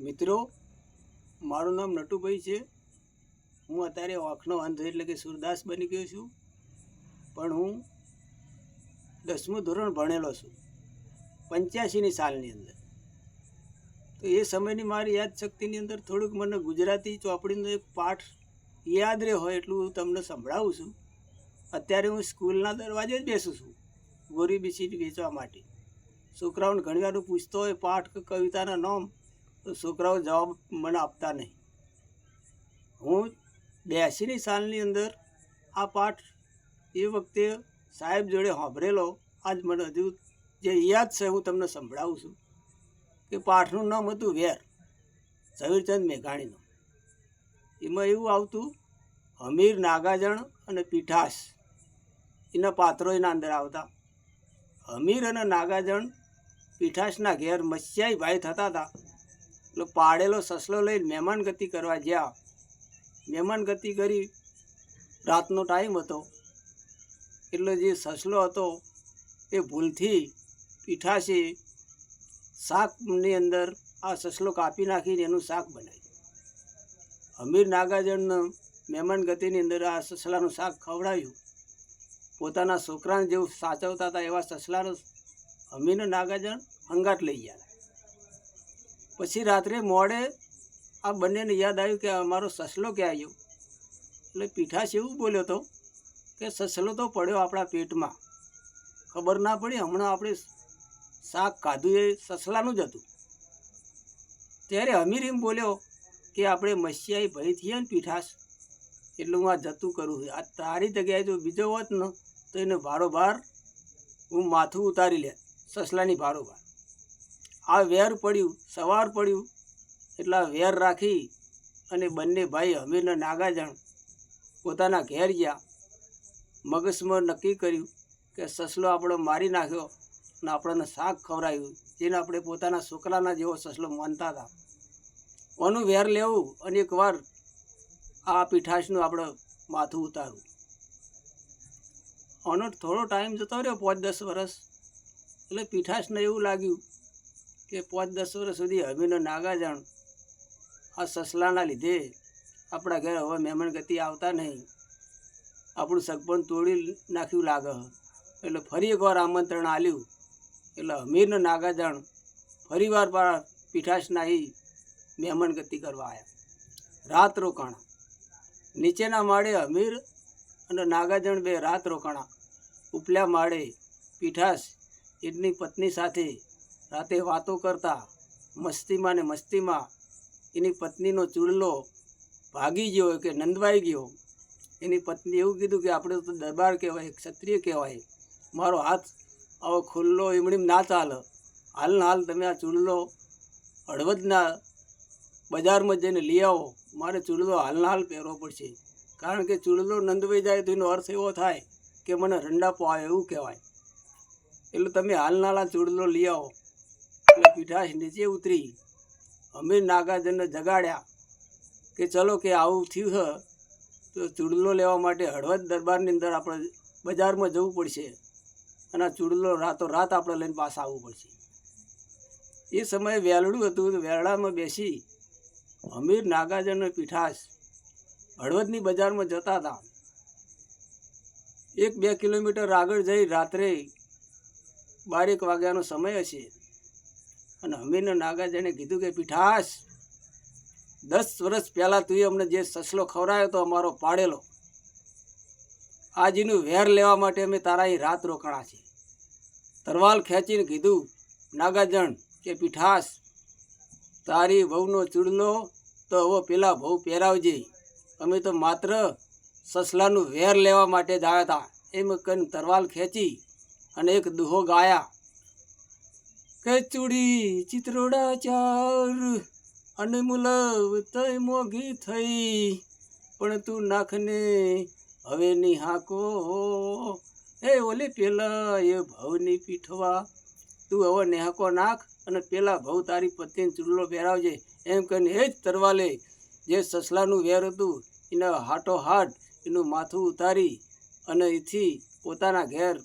મિત્રો, મારું નામ નટુભાઈ છે. હું અત્યારે આંખનો અંધ એટલે કે સુરદાસ બની ગયો છું. પણ હું દસમું ધોરણ ભણેલો છું, પંચ્યાસીની સાલની અંદર. તો એ સમયની મારી યાદશક્તિની અંદર થોડુંક મને ગુજરાતી ચોપડીનો એક પાઠ યાદ રહે હોય એટલું હું તમને સંભળાવું છું. અત્યારે હું સ્કૂલના દરવાજે જ બેસું છું, ગોરી બિસ્કીટ વેચવા માટે. છોકરાઓને ઘણીવાર પૂછતો હોય પાઠ કે કવિતાના નામ તો છોકરાઓ જવાબ મને આપતા નહીં. હું બ્યાસીની સાલની અંદર આ પાઠ એ વખતે સાહેબ જોડે સાંભળેલો. આજ મને હજુ જે યાદ છે હું તમને સંભળાવું છું કે પાઠનું નામ હતું વેર, ઝવેરચંદ મેઘાણીનું. એમાં એવું આવતું, હમીર, નાગાજણ અને પીઠાસ એના પાત્રો એના અંદર આવતા. હમીર અને નાગાજણ પીઠાસના ઘેર મસ્યાઈ ભાઈ થતા હતા. એટલે પાડેલો સસલો લઈને મહેમાન ગતિ કરવા ગયા મહેમાન ગતિ કરી રાતનો ટાઈમ હતો. એટલે જે સસલો હતો એ ભૂલથી પીઠાશે શાકની અંદર આ સસલો કાપી નાખીને એનું શાક બનાવ્યું. અમીર નાગાજણને મહેમાન ગતિની અંદર આ સસલાનું શાક ખવડાવ્યું. પોતાના છોકરાને જેવું સાચવતા હતા એવા સસલાનું અમીર નાગાજણ હંગાટ લઈ ગયા. પછી રાત્રે મોડે આ બંનેને યાદ આવ્યું કે અમારો સસલો ક્યાં આવ્યો એટલે પીઠાશ એવું બોલ્યો હતો કે સસલો તો પડ્યો આપણા પેટમાં. ખબર ના પડી, હમણાં આપણે શાક કાધું એ સસલાનું જ હતું. ત્યારે અમીર એમ બોલ્યો કે આપણે મસિયાઈ ભય થઈએ ને પીઠાશ એટલે હું આ જતું કરું આ તારી જગ્યાએ જો બીજો હોત ને, તો એને ભારોભાર હું માથું ઉતારી લે, સસલાની ભારોભાર. આ વેર પડ્યું, સવાર પડ્યું, એટલા વેર રાખી અને બંને ભાઈ હમીરને નાગાજણ પોતાના ઘેર ગયા. મગજમાં નક્કી કર્યું કે સસલો આપણો મારી નાખ્યો અને આપણને શાક ખવડાવ્યું, જેને આપણે પોતાના છોકરાના જેવો સસલો માનતા હતા. ઓનું વેર લેવું અને એકવાર આ પીઠાશનું આપણે માથું ઉતારવું. આનો થોડો ટાઈમ જતો રહ્યો, પાંચ દસ વર્ષ એટલે પીઠાશને એવું લાગ્યું કે પાંચ દસ વર્ષ સુધી હમીનો નાગાજણ આ સસલાના લીધે આપણા ઘરે હવે મહેમાન ગતિ આવતા નહીં. આપણું સગપણ તોડી નાખ્યું લાગે. એટલે ફરી એકવાર આમંત્રણ આલ્યું. એટલે અમીરનો નાગાજણ ફરીવાર પાર પીઠાશ નાહી મહેમાન ગતિ કરવા આવ્યા. રાત રોકાણા. નીચેના માળે અમીર અને નાગાજણ બે રાત રોકાણા. ઉપલા માળે પીઠાશ એની પત્ની સાથે રાતે વાતો કરતા મસ્તીમાં ને મસ્તીમાં એની પત્નીનો ચૂડલો ભાગી ગયો કે નંદવાઈ ગયો. એની પત્ની એવું કીધું કે આપણે તો દરબાર કહેવાય, ક્ષત્રિય કહેવાય. મારો હાથ આવો ખુલ્લો એમણીમ ના ચાલ. હાલ હાલ તમે આ ચૂડલો હળવદના બજારમાં જઈને લઈ આવો. મારે ચૂડલો હાલના હાલ પહેરવો પડશે. કારણ કે ચૂડલો નંદવાઈ જાય તો એનો અર્થ એવો થાય કે મને રંડાપો આવે એવું કહેવાય. એટલે તમે હાલના હાલ આ ચૂડલો લઈ આવો. એટલે પીઠાશ નીચે ઉતરી અમીર નાગાર્જુનને જગાડ્યા કે ચલો કે આવું થયું છે તો ચૂડલો લેવા માટે હળવદ દરબારની અંદર આપણે બજારમાં જવું પડશે અને આ ચૂડલો રાતો રાત આપણે લઈને પાછા આવવું પડશે. એ સમયે વેલડું હતું તો વેલડામાં બેસી અમીર નાગાર્જુનનો પીઠાશ હળવદની બજારમાં જતા હતા. એક બે કિલોમીટર આગળ જઈ રાત્રે બારેક વાગ્યાનો સમય હશે. અને હમીરને નાગાજને કીધું કે પીઠાસ દસ વર્ષ પહેલાં તું અમને જે સસલો ખવડાયો તો અમારો પાડેલો. આજનું વેર લેવા માટે અમે તારા અહીં રાત રોકાણા છીએ. તરવાલ ખેંચીને કીધું નાગાજણ કે પીઠાસ તારી વહુનો ચૂડલો તો હવે પેલા બહુ પહેરાવજે. અમે તો માત્ર સસલાનું વેર લેવા માટે જ આવ્યા હતા એમ કહીને તરવાલ ખેંચી અને એક દુહો ગાયા. ચૂડી ચિત્રોડા ચાર અને મુલવ તય મોઘી થઈ. પણ તું નાખને હવે નિહાકો. એ ઓલી પેલા એ ભવની પીઠવા. તું હવે નેહાકો નાખ અને પેલા ભવ તારી પતિને ચૂડલો પહેરાવજે. એમ કહીને એ જ તરવાલે જે સસલાનું વેર હતું, એના હાટો હાટ એનું માથું ઉતારી અને એથી પોતાના ઘેર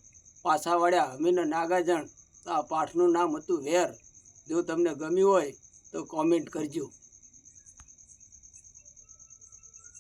પાછા વળ્યા અમીને નાગાજણ. આ પાઠનું નામ હતું વેર. જો તમને ગમ્યું હોય તો કોમેન્ટ કરજો.